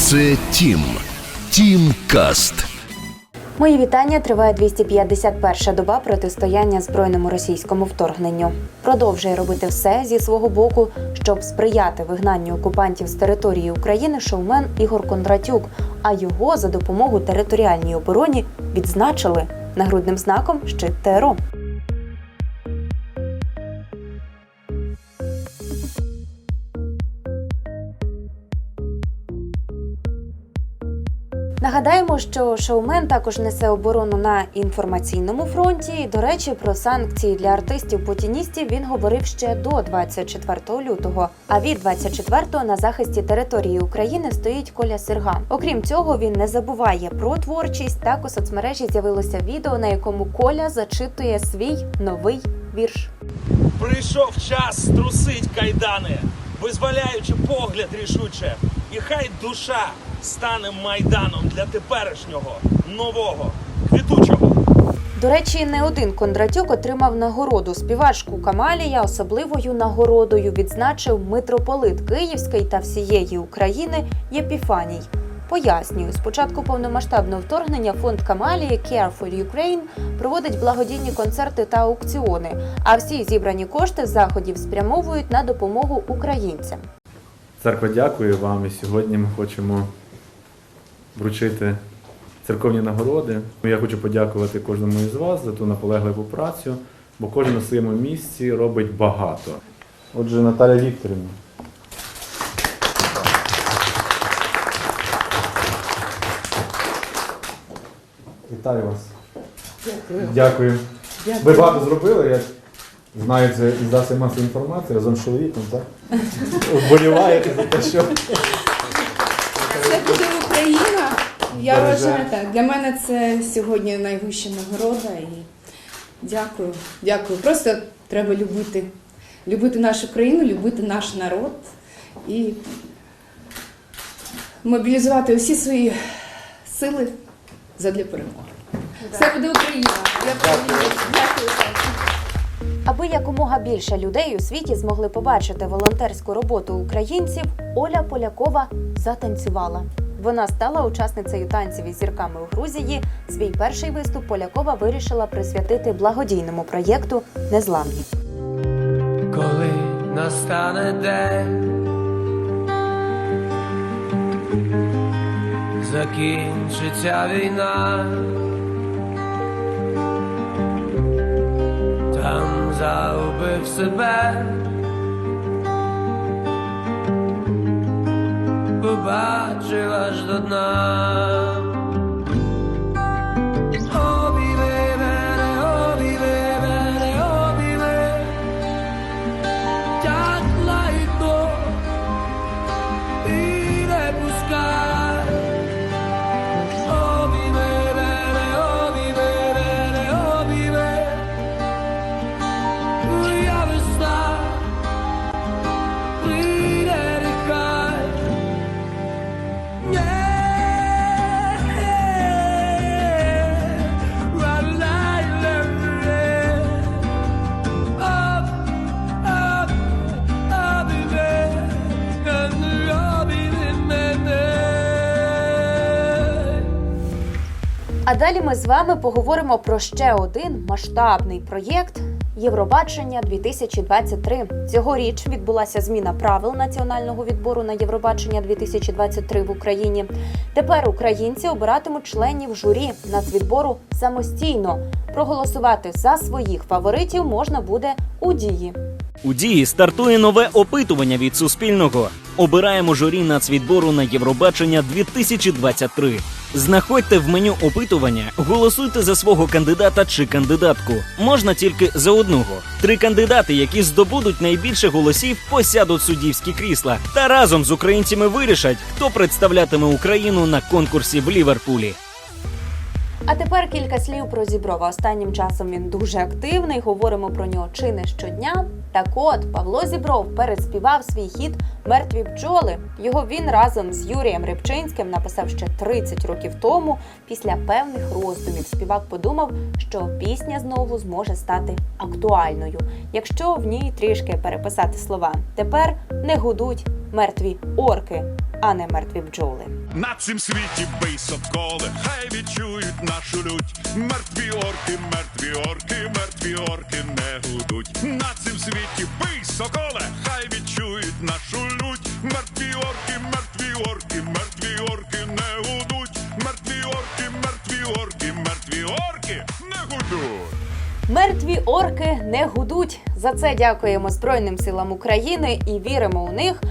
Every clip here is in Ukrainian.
Це Тім. Тім Каст. Мої вітання. Триває 251 доба протистояння збройному російському вторгненню. Продовжує робити все зі свого боку, щоб сприяти вигнанню окупантів з території України шоумен Ігор Кондратюк. А його за допомогу територіальній обороні відзначили нагрудним знаком щит ТРО. Нагадаємо, що шоумен також несе оборону на інформаційному фронті. До речі, про санкції для артистів-путіністів він говорив ще до 24 лютого. А від 24-го на захисті території України стоїть Коля Сирга. Окрім цього, він не забуває про творчість. Так у соцмережі з'явилося відео, на якому Коля зачитує свій новий вірш. Прийшов час струсить кайдани, визволяючи погляд рішуче, і хай душа стане майданом для теперішнього нового квітучого. До речі, не один Кондратюк отримав нагороду. Співачку Камалія особливою нагородою відзначив митрополит Київський та всієї України Єпіфаній. Пояснюю, з початку повномасштабного вторгнення фонд Камалії Care for Ukraine проводить благодійні концерти та аукціони. А всі зібрані кошти заходів спрямовують на допомогу українцям. Церква дякує вам і сьогодні ми хочемо вручити церковні нагороди. Я хочу подякувати кожному із вас за ту наполегливу працю, бо кожен на своєму місці робить багато. Отже, Наталя Вікторівна. Вітаю вас. Дякую. Дякую. Ви багато зробили, я знаю це із засобів масової інформації разом з чоловіком, так? Вболіваєте за те, що. Це буде Україна. Я вважаю так. Для мене це сьогодні найвища нагорода і дякую. Дякую. Просто треба любити, любити нашу країну, любити наш народ і мобілізувати усі свої сили задля перемоги. Все буде Україна. Дякую. Дякую. Аби якомога більше людей у світі змогли побачити волонтерську роботу українців, Оля Полякова затанцювала. Вона стала учасницею танців із зірками у Грузії. Свій перший виступ Полякова вирішила присвятити благодійному проєкту Незламні. коли настане день, закінчиться війна, загубив себе, побачив аж до дна. Обійми А далі ми з вами поговоримо про ще один масштабний проєкт. Євробачення 2023. Цьогоріч відбулася зміна правил національного відбору на Євробачення 2023 в Україні. Тепер українці обиратимуть членів журі нацвідбору самостійно. Проголосувати за своїх фаворитів можна буде у дії. У дії стартує нове опитування від Суспільного. Обираємо журі нацвідбору на Євробачення 2023. Знаходьте в меню опитування, голосуйте за свого кандидата чи кандидатку. Можна тільки за одного. Три кандидати, які здобудуть найбільше голосів, посядуть суддівські крісла та разом з українцями вирішать, хто представлятиме Україну на конкурсі в Ліверпулі. А тепер кілька слів про Зіброва. Останнім часом він дуже активний. Говоримо про нього чи не щодня. Так от Павло Зібров переспівав свій хіт Мертві бджоли. Його він разом з Юрієм Рибчинським написав ще 30 років тому. Після певних роздумів співак подумав, що пісня знову зможе стати актуальною, якщо в ній трішки переписати слова. Тепер не гудуть мертві орки. а не мертві бджоли. На цім світі бий соколи, хай відчують нашу лють. Мертві орки, мертві орки, мертві орки не гудуть. На цім світі бий соколе, хай відчують нашу лють. Мертві орки, мертві орки, мертві орки не гудуть. Мертві орки, мертві орки, мертві орки не гудуть. Мертві орки не гудуть. За це дякуємо Збройним силам України і віримо у них.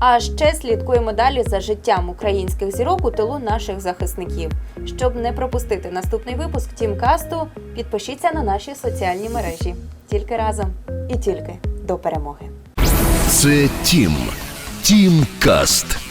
А ще слідкуємо далі за життям українських зірок у тилу наших захисників. Щоб не пропустити наступний випуск Тімкасту, підпишіться на наші соціальні мережі. Тільки разом і тільки до перемоги. Це Тім. Тім Каст.